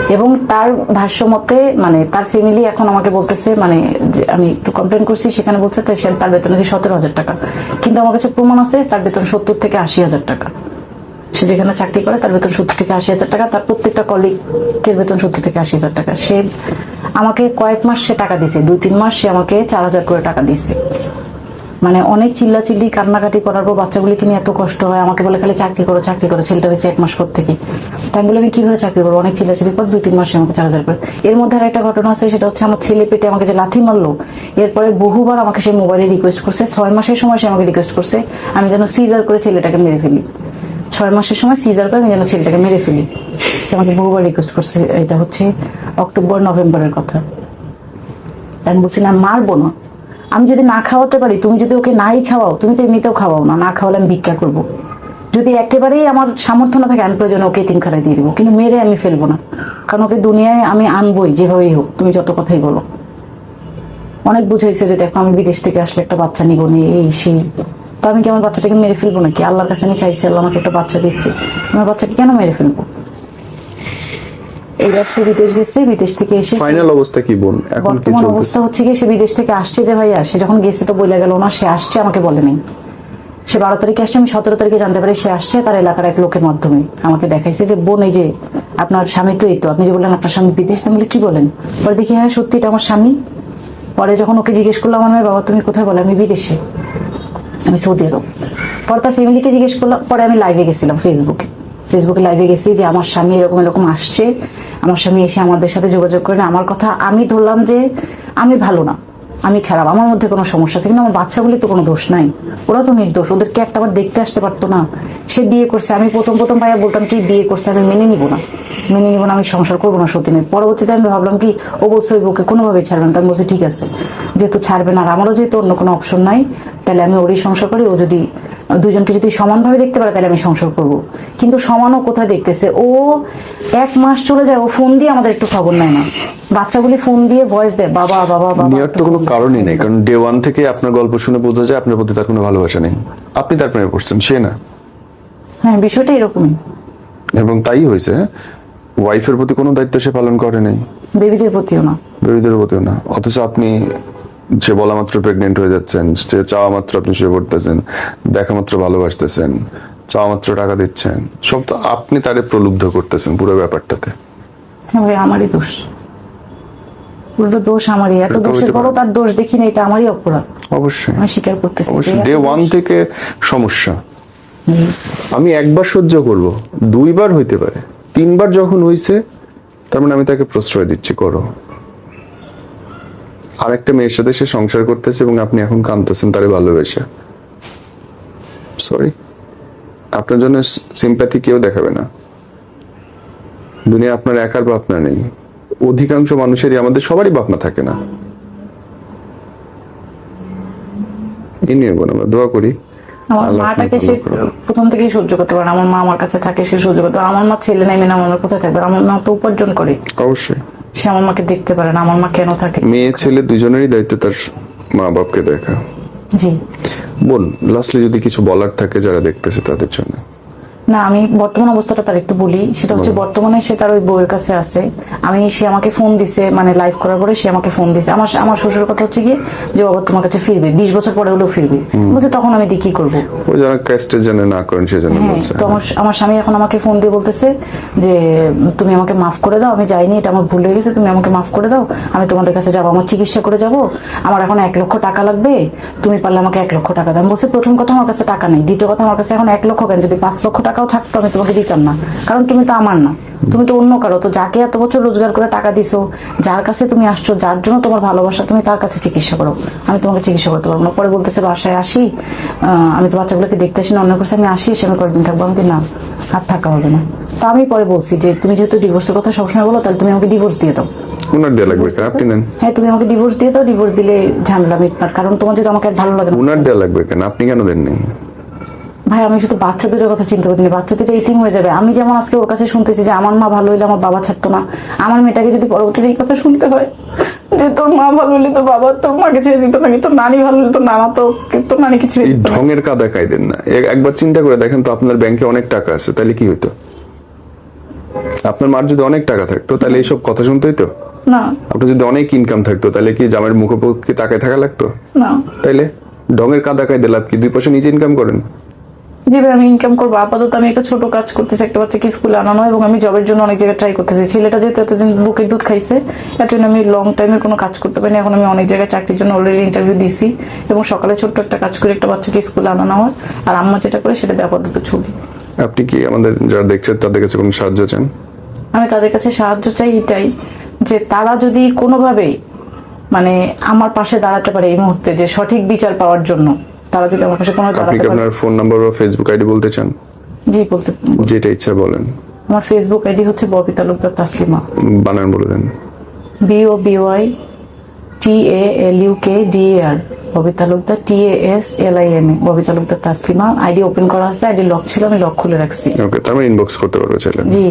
এবং তার ভাষ্য মতে মানে তার ফ্যামিলি এখন আমাকে বলতেছে মানে যে আমি একটু কমপ্লেন করছি, সেখানে বলছে সে- তার বেতন নাকি সতেরো হাজার টাকা। কিন্তু আমার কাছে প্রমাণ আছে, তার বেতন সত্তর থেকে আশি হাজার টাকা। সে যেখানে চাকরি করে, তার বেতন সত্তর থেকে আশি হাজার টাকা, তার প্রত্যেকটা কলিগের বেতন সত্তর থেকে আশি হাজার টাকা। সে আমাকে কয়েক মাস সে টাকা দিছে, দুই তিন মাস সে আমাকে চার হাজার করে টাকা দিছে। মানে অনেক চিল্লাচিল্লি, কান্নাকাটি করার পর বাচ্চাগুলিকে নিয়ে এত কষ্ট হয়। আমাকে বলে, খালি চাকরি করো চাকরি করো। ছেলেটা হয়েছে এক মাস পর থেকে। তাই বলে আমি কীভাবে চাকরি করব? অনেক চিল্লাচিল্লি পর দুই তিন মাসে আমাকে চার হাজার করে এর মধ্যে আর একটা ঘটনা আছে, সেটা হচ্ছে আমার ছেলে পেটে আমাকে যে লাথি মারলো, এরপরে বহুবার আমাকে সে মোবাইলে রিকোয়েস্ট করছে। ছয় মাসের সময় সে আমাকে রিকোয়েস্ট করছে, আমি যেন সিজার করে ছেলেটাকে মেরে ফেলি। ছয় মাসের সময় সিজার করে আমি যেন ছেলেটাকে মেরে ফেলি। সে আমাকে বহুবার রিকোয়েস্ট করছে। এটা হচ্ছে অক্টোবর, নভেম্বরের কথা। আমি বলছি না মারবো না। আমি যদি না খাওয়াতে পারি, তুমি যদি ওকে নাই খাওয়াও, তুমি তো এমনিতেও খাওয়াও না না খাওয়ালে আমি ভিক্ষা করব। যদি একেবারেই আমার সামর্থ্য না থাকে, আমি প্রয়োজন ওকে তিন খারাই দিয়ে দেবো, কিন্তু মেরে আমি ফেলব না। কারণ ওকে দুনিয়ায় আমি আনবই, যেভাবেই হোক, তুমি যত কথাই বলো। অনেক বুঝাইছে যে দেখো, আমি বিদেশ থেকে আসলে একটা বাচ্চা নিবো নি, এই, সেই। তো আমি কি আমার বাচ্চাটাকে মেরে ফেলব নাকি? আল্লাহর কাছে আমি চাইছি, আল্লাহ আমাকে একটা বাচ্চা দিচ্ছে আমার বাচ্চাকে কেন মেরে ফেলব? সে বিদেশ গেছে বিদেশ থেকে এসে ফাইনাল অবস্থা কি বোন এখন কি অবস্থা হচ্ছে কি সে বিদেশ থেকে আসছে যে ভাইয়া সে যখন গেছে তো বলে গেল না সে আসছে আমাকে বলে নেই। সে বারো তারিখে আসছে আমি সতেরো তারিখে জানতে পারি সে আসছে তার এলাকার এক লোকের মাধ্যমে। আমাকে দেখাইছে যে বোন এই যে আপনার স্বামী তো এই তো আপনি যে বললেন আপনার স্বামী বিদেশ বলে কি বলেন? পরে দেখি হ্যাঁ সত্যি এটা আমার স্বামী। পরে যখন ওকে জিজ্ঞেস করলাম আমার বাবা তুমি কোথায় বলে? আমি বিদেশে। আমি সৌদি আরব। পরে তার ফ্যামিলিকে জিজ্ঞেস করলাম পরে আমি লাইভে গেছিলাম ফেসবুকে ফেসবুকে লাইভে গেছি যে আমার স্বামী এরকম এরকম আসছে। আমার স্বামী এসে আমাদের সাথে যোগাযোগ করে আমার কথা আমি ধরলাম যে আমি ভালো না। আমি খারাপ। আমার মধ্যে কোনো সমস্যা আছে কিন্তু আমার বাচ্চাগুলি তো কোনো দোষ নাই। ওরা তো নির্দোষ। ওদেরকে একটা বার দেখতে আসতে পারতো না। সে বিয়ে করছে। আমি প্রথম প্রথম ভাইয়া বলতাম কি, বিয়ে করছে, আমি মেনে নিব না। মেনে নিব না, আমি সংসার করব না সতীনের। পরবর্তীতে আমি ভাবলাম কি, ও বলছে ওই বউকে কোনোভাবেই ছাড়বে না। আমি বলছি, ঠিক আছে। যেহেতু ছাড়বে না আর আমারও যেহেতু অন্য কোনো অপশন নাই, তাহলে আমি ওরই সংসার করি। ও যদি দুজনকে যদি সমানভাবে দেখতে পারে তাহলে আমি সংসার করব। কিন্তু সমানও কোথায় দেখতেছে? ও এক মাস চলে যায় ও ফোন দিয়ে আমাদের একটু খবর নেয় না। বাচ্চাগুলি ফোন দিয়ে ভয়েস দেয় বাবা বাবা বাবা নেওয়ার তো কোনো কারণই নেই কারণ ডে ওয়ান থেকে আপনার গল্প শুনে বোঝা যায় আপনার প্রতি তার কোনো ভালোবাসা নেই। আপনি তার প্রেমে পড়ছেন সে না। হ্যাঁ বিষয়টা এরকমই। এবং তাই হয়েছে ওয়াইফের প্রতি কোনো দায়িত্ব সে পালন করে নাই। বেবিদের প্রতিও না। বেবিদের প্রতিও না। অথচ আপনি যে বলা মাত্র প্রেগনেন্ট হয়ে যাচ্ছেন সে চাওয়া মাত্র আপনি শুয়ে পড়তেছেন দেখা মাত্র ভালোবাসতেছেন চাওয়া মাত্র টাকা দিচ্ছেন সব তো আপনি তারে প্রলুব্ধ করতেছেন পুরো ব্যাপারটাতে। হ্যাঁ ভাই আমারই দোষ। পুরোটা দোষ আমারই। এত দোষের পরও তার দোষ দেখি না এটা আমারই অপরাধ। অবশ্যই। আমি স্বীকার করতেছি ডে ওয়ান থেকে সমস্যা। আমি একবার সহ্য করব দুইবার হইতে পারে। তিনবার যখন হইছে তার মানে আমি তাকে প্রশ্রয় দিচ্ছি করো। আর একটা মেয়ের সাথে সে সংসার করতেছে এবং আপনি এখন কাঁদতেছেন তারে ভালোবেসে। সরি আপনার জন্য সিম্প্যাথি কেউ দেখাবে না। দুনিয়া আপনার একার বাপনা নেই। অধিকাংশ মানুষেরই আমাদের সবারই বাপনা থাকে না। এই নিয়ে আমরা দোয়া করি। আমার মাটাকে সে প্রথম থেকেই সহ্য করতে পারে আমার মা আমার কাছে থাকে সে সহ্য করতে আমার মা ছেলে নাই মেয়ে না আমার কোথায় থাকবে? আমার মা তো উপার্জন করে। অবশ্যই। সে আমার মাকে দেখতে পারে না আমার মা কেন থাকে? মেয়ে ছেলে দুজনেরই দায়িত্ব তার মা বাপকে দেখা। জি। বোন লাস্টলি যদি কিছু বলার থাকে যারা দেখতেছে তাদের জন্য। না আমি বর্তমান অবস্থাটা তার একটু বলি। সেটা হচ্ছে বর্তমানে সে তার ওই বউয়ের কাছে আছে। আমি সে আমাকে ফোন দিছে মানে লাইভ করার পরে সে আমাকে ফোন দিছে। আমার আমার শ্বশুর কথা হচ্ছে গিয়ে যে বাবা তোমার কাছে ফিরবে। বিশ বছর পরে হলেও ফিরবে। বলছে তখন আমি দিয়ে কি করব? ও যারা ক্যাস্টে জানে না করেন সেজন্য হ্যাঁ বলছে। তো আমার আমার স্বামী এখন আমাকে ফোন দিয়ে বলতেছে যে তুমি আমাকে মাফ করে দাও আমি যাইনি এটা আমার ভুল হয়ে গেছে তুমি আমাকে মাফ করে দাও আমি তোমাদের কাছে যাব আমার চিকিৎসা করে যাব। আমার এখন এক লক্ষ টাকা লাগবে তুমি পারলে আমাকে এক লক্ষ টাকা দাও। আমি বলছি প্রথম কথা আমার কাছে টাকা নেই দ্বিতীয় কথা আমার কাছে এখন এক লক্ষ কেন? যদি পাঁচ লক্ষ টাকাও থাকতো আমি তোমাকে দিতাম না। কারণ তুমি তো আমার না। তুমি তো অন্য কারও। তো যাকে এত বছর রোজগার করে টাকা দিছো যার কাছে তুমি আসছো যার জন্য তোমার ভালোবাসা তুমি তার কাছে চিকিৎসা করো। আমি তোমাকে চিকিৎসা করতে পারব না। পরে বলতেছে বাসায় আসি। আমি তো বাচ্চাগুলোকে দেখতে আসি না। অন্য কাছে আমি আসি এসে আমি কয়েকদিন থাকব। আমাকে না আর থাকা হবে না। তো আমি পরে বলছি যে তুমি যেহেতু ডিভোর্সের কথা সবসময় বলো তাহলে তুমি আমাকে ডিভোর্স দিয়ে দাও। উনার দেয়া লাগবে কেন? আপনি দেন। হ্যাঁ তুমি আমাকে ডিভোর্স দিয়ে দাও। ডিভোর্স দিলে ঝামেলা মিটমাট। কারণ তোমার যেহেতু আমাকে ভালো লাগে না। উনার দেয়া লাগবে কেন? আপনি কেন দেননি? ভাই আমি শুধু বাচ্চা দুটোর কথা চিন্তা করিনি বাচ্চা দুটো ইতিম হয়ে যাবে। আমি যেমন আজকে ওর কাছে শুনতেছি যে আমার মা ভালো হইলে আমার বাবা ছাড়তো না। আমার মেয়েটাকে যদি পরবর্তীতে এই কথা শুনতে হয় যে তোর মা ভালো হইলে তোর বাবা তোর মাকে ছেড়ে দিত নাকি তোর নানি ভালো হইলে তোর নানা তো তোর নানিকে ছেড়ে দিত। ঢঙের কাদা না। একবার চিন্তা করে দেখেন তো আপনার ব্যাংকে অনেক টাকা আছে তাহলে কি হইতো? আপনার মার যদি অনেক টাকা থাকতো তাহলে এইসব কথা শুনতে হইতো? না। আপনার যদি অনেক ইনকাম থাকতো তাহলে কি জামের মুখোপক্ষি তাকায় থাকা লাগতো? না। তাইলে? ঢঙের কাদা কাইদে লাভ কি? দুই পয়সা নিজে ইনকাম করেন। যেভাবে আমি ইনকাম করব আপাতত আমি একটা ছোট কাজ করতেছি একটা বাচ্চাকে স্কুলে আনানো এবং আমি জবের জন্য অনেক জায়গায় ট্রাই করতেছি। ছেলেটা যেহেতু এতদিন বুকে দুধ খাইছে এতদিন আমি লং টাইমে কোনো কাজ করতে পারিনি এখন আমি অনেক জায়গায় চাকরির জন্য অলরেডি ইন্টারভিউ দিছি এবং সকালে ছোট্ট একটা কাজ করে একটা বাচ্চাকে স্কুলে আনানো হয়। আর আম্মা যেটা করে সেটা আপাতত ছবি। আপনি কি আমাদের যারা দেখছেন তাদের কাছে কোনো সাহায্য চান? আমি তাদের কাছে সাহায্য চাই এটাই যে তারা যদি কোনোভাবেই মানে আমার পাশে দাঁড়াতে পারে এই মুহূর্তে যে সঠিক বিচার পাওয়ার জন্য তারা যদি আমার পাশে কোনো আপনি আপনার ফোন নাম্বার বা ফেসবুক আইডি বলতে চান? জি বলতে যেটা ইচ্ছা বলেন। আমার ফেসবুক আইডি হচ্ছে ববি তালুকদার তাসলিমা। বানান বলে দেন। B O B Y T A L U K D A R Bobby Talukdar T A S L I M A Bobby Talukdar Taslima. ID open করা আছে আইডি লক ছিল আমি লক খুলে রাখছি। ওকে তার মানে ইনবক্স করতে পারবে চাইলে। জি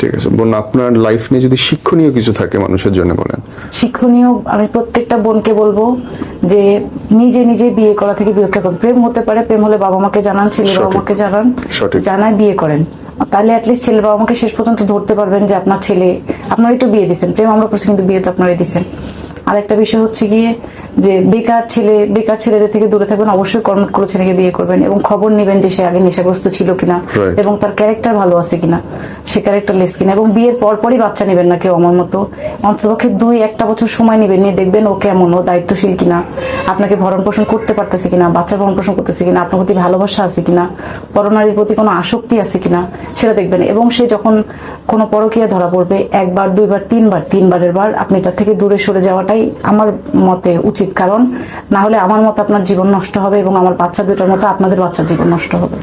ঠিক আছে বোন আপনার লাইফ নিয়ে যদি শিক্ষণীয় কিছু থাকে মানুষের জন্য বলেন। শিক্ষণীয় আমি প্রত্যেকটা বোনকে বলব যে নিজে নিজে বিয়ে করা থেকে বিরত থাকুন। প্রেম হতে পারে প্রেম হলে বাবা মাকে জানান ছেলে বাবা। মাকে জানান জানাই জানায় বিয়ে করেন। তাহলে অ্যাটলিস্ট ছেলে বাবা মাকে শেষ পর্যন্ত ধরতে পারবেন যে আপনার ছেলে আপনারই তো বিয়ে দিচ্ছেন প্রেম আমরা করছি কিন্তু বিয়ে তো আপনারই দিচ্ছেন আরেকটা বিষয় হচ্ছে গিয়ে যে বেকার ছেলে বেকার ছেলেদের থেকে দূরে থাকবেন অবশ্যই কর্মট করে ছেলেকে বিয়ে করবেন এবং খবর নেবেন যে সে আগে নেশাগ্রস্ত ছিল কিনা এবং তার ক্যারেক্টার ভালো আছে কিনা সে ক্যারেক্টার লেস কিনা এবং বিয়ের পর পরই বাচ্চা নেবেন না কেউ আমার মতো। অন্ততপক্ষে দুই একটা বছর সময় নেবেন নিয়ে দেখবেন ও কেমন ও দায়িত্বশীল কিনা আপনাকে ভরণ পোষণ করতে পারতেছে কিনা বাচ্চার ভরণ পোষণ করতেছে কিনা আপনার প্রতি ভালোবাসা আছে কিনা পরনারীর প্রতি কোনো আসক্তি আছে কিনা সেটা দেখবেন। এবং সে যখন কোনো পরকীয়া ধরা পড়বে একবার দুইবার তিনবার তিনবারের বার আপনি তার থেকে দূরে সরে যাওয়াটাই আমার মতে উচিত। কারণ না হলে আমার মতো আপনার জীবন নষ্ট হবে এবং আমার বাচ্চা দুটার মতো আপনাদের বাচ্চার জীবন নষ্ট হবে।